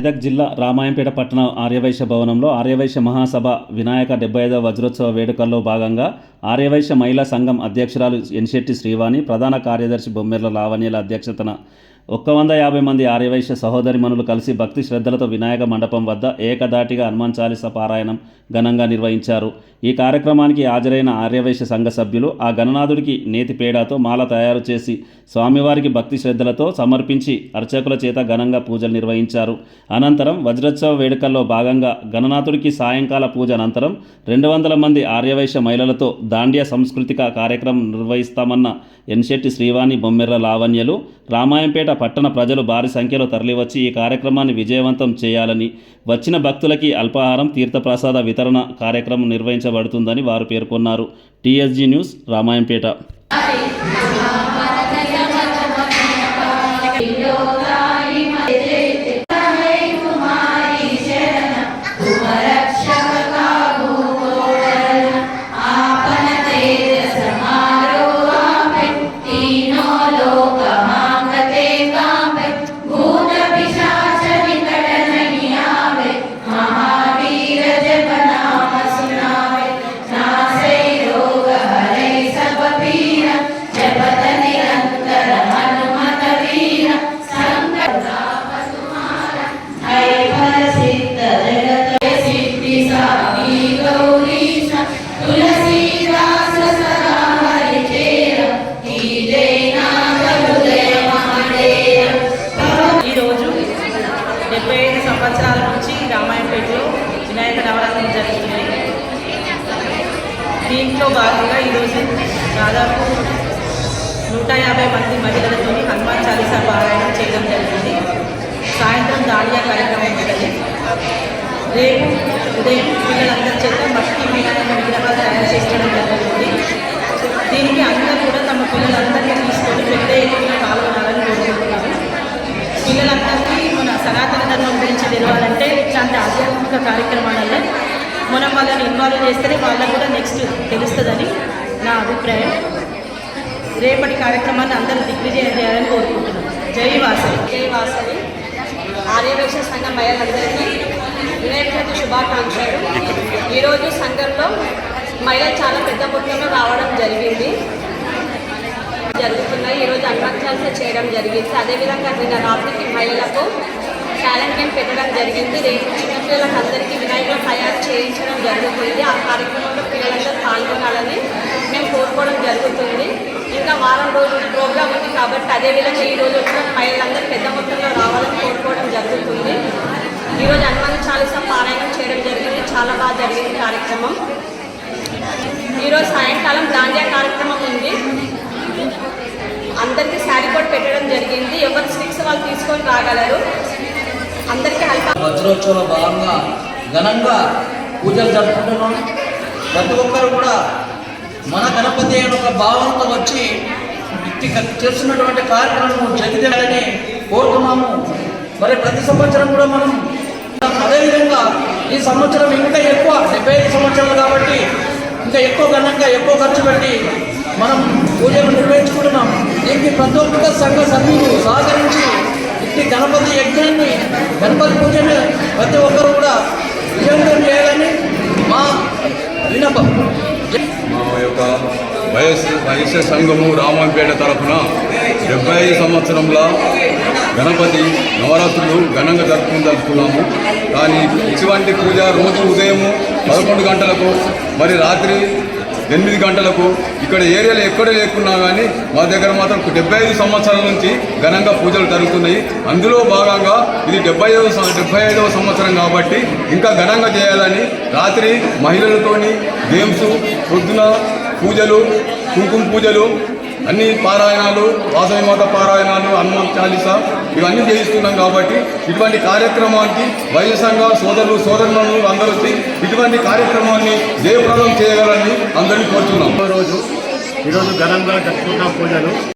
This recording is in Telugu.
మెదక్ జిల్లా రామాయంపేట పట్టణ ఆర్యవైశ్య భవనంలో ఆర్యవైశ్య మహాసభ వినాయక డెబ్బై ఐదవ వజ్రోత్సవ వేడుకల్లో భాగంగా ఆర్యవైశ్య మహిళా సంఘం అధ్యక్షురాలు ఎన్శెట్టి శ్రీవాణి ప్రధాన కార్యదర్శి బొమ్మెర్ల లావణ్యల అధ్యక్షతన ఒక్క వంద యాభై మంది ఆర్యవైశ్య సహోదరిమణులు కలిసి భక్తి శ్రద్ధలతో వినాయక మండపం వద్ద ఏకదాటిగా హనుమాన్ చాలీస పారాయణం ఘనంగా నిర్వహించారు. ఈ కార్యక్రమానికి హాజరైన ఆర్యవైశ్య సంఘ సభ్యులు ఆ గణనాథుడికి నేతి పేడాతో మాల తయారు చేసి స్వామివారికి భక్తి శ్రద్ధలతో సమర్పించి అర్చకుల చేత ఘనంగా పూజలు నిర్వహించారు. అనంతరం వజ్రోత్సవ వేడుకల్లో భాగంగా గణనాథుడికి సాయంకాల పూజ అనంతరం రెండు వందల మంది ఆర్యవైశ్య మహిళలతో దాండ్య సాంస్కృతిక కార్యక్రమం నిర్వహిస్తామన్న ఎన్శెట్టి శ్రీవాణి బొమ్మెర్ర లావణ్యలు రామాయంపేట పట్టణ ప్రజలు భారీ సంఖ్యలో తరలివచ్చి ఈ కార్యక్రమాన్ని విజయవంతం చేయాలని వచ్చిన భక్తులకి అల్పాహారం తీర్థప్రసాద వితరణ కార్యక్రమం నిర్వహించబడుతుందని వారు పేర్కొన్నారు. TSG news Ramayampet. దీంట్లో భాగంగా ఈరోజు దాదాపు నూట యాభై మంది మహిళలతో హనుమాన్ చాలీసా పారాయణం చేయడం జరిగింది. సాయంత్రం దాడియా కార్యక్రమం ఉంటుంది రేపు ఉదయం పిల్లలందరి చేత భక్తి వినాయక విగ్రహాలు తయారు చేసుకోవడం జరుగుతుంది దీనికి అందరూ కూడా తమ పిల్లలందరినీ తీసుకొని పెద్ద ఎత్తున పాల్గొనాలని కోరుకుంటున్నాను పిల్లలందరికీ మన సనాతన ధర్మం గురించి తెలవాలంటే ఇట్లాంటి ఆధ్యాత్మిక కార్యక్రమాలలో మనం వాళ్ళని ఇన్వాల్వ్ చేస్తేనే వాళ్ళకు కూడా నెక్స్ట్ తెలుసు అభిప్రాయం. రేపటి కార్యక్రమాన్ని అందరూ దిగ్విజయం చేయాలని కోరుకుంటున్నాను జై వాసవి. జై వాసవి. ఆర్యవేక్ష సంఘం మహిళలందరికీ వినాయక శుభాకాంక్షలు. ఈరోజు సంఘంలో మహిళలు చాలా పెద్ద మొత్తంలో రావడం జరిగింది. జరుగుతున్నాయి. ఈరోజు అన్వక్షాల్స చేయడం జరిగింది. అదేవిధంగా నిన్న రాత్రికి మహిళలకు టాలెంట్ గేమ్ పెట్టడం జరిగింది. రేపు చిన్నపిల్లలకు అందరికీ వినాయకులు తయారు చేయించడం జరుగుతుంది. ఆ కార్యక్రమం పిల్లలందరూ పాల్గొనాలని మేము కోరుకోవడం జరుగుతుంది. ఇంకా వారం రోజుల ప్రోగ్రామ్ ఉంది కాబట్టి అదేవిధంగా ఈ రోజు వచ్చిన మహిళలందరూ పెద్ద మొత్తంలో రావాలని కోరుకోవడం జరుగుతుంది. ఈరోజు హనుమాన్ చాలీసా పారాయణం చేయడం జరిగింది. చాలా బాగా జరిగింది కార్యక్రమం. ఈరోజు సాయంకాలం దాండియా కార్యక్రమం ఉంది. అందరికీ శారీ కూడా పెట్టడం జరిగింది. ఎవరు స్టిక్స్ వాళ్ళు తీసుకొని రాగలరు? అందరికీ హెల్ప్ వజ్రోత్సవంలో భాగంగా ఘనంగా పూజలు జరుపుకుంటున్నాం. ప్రతి ఒక్కరు కూడా మన గణపతి అనే ఒక భావంతో వచ్చి చేస్తున్నటువంటి కార్యక్రమం జరిగేయాలని కోరుతున్నాము. మరి ప్రతి సంవత్సరం కూడా మనం అదేవిధంగా ఈ సంవత్సరం ఇంకా ఎక్కువ డెబ్బై ఐదు సంవత్సరాలు కాబట్టి ఇంకా ఎక్కువ ఘనంగా ఎక్కువ ఖర్చు పెట్టి మనం పూజలు నిర్వహించుకుంటున్నాం. దీనికి ప్రతి ఒక్క సంఘ సభ్యులు సహకరించి ఇట్టి గణపతి యజ్ఞాన్ని సంఘము రామంపేట తరఫున డెబ్బై ఐదు సంవత్సరంలో గణపతి నవరాత్రులు ఘనంగా జరుపుకుందలుచుకున్నాము కానీ ఇటువంటి పూజ రోజు ఉదయము పదకొండు గంటలకు మరి రాత్రి ఎనిమిది గంటలకు ఇక్కడ ఏరియాలో ఎక్కడ లేకున్నా కానీ మా దగ్గర మాత్రం డెబ్బై ఐదు సంవత్సరాల నుంచి ఘనంగా పూజలు జరుగుతున్నాయి. అందులో భాగంగా ఇది డెబ్బై ఐదు డెబ్బై ఐదవ సంవత్సరం కాబట్టి ఇంకా ఘనంగా చేయాలని రాత్రి మహిళలతోని గేమ్స్ పొద్దున పూజలు కుంకుమ పూజలు అన్ని పారాయణాలు వాసవిమాత పారాయణాలు హనుమాన్ చాలీస ఇవన్నీ చేయిస్తున్నాం కాబట్టి ఇటువంటి కార్యక్రమానికి వైఎస్ఆర్గా సోదరులు సోదరులను అందరూ వచ్చి ఇటువంటి కార్యక్రమాన్ని జయప్రదం చేయగలని అందరినీ కోరుతున్నాం రోజు ఈరోజు ఘనంగా జరుపుకున్న పూజలు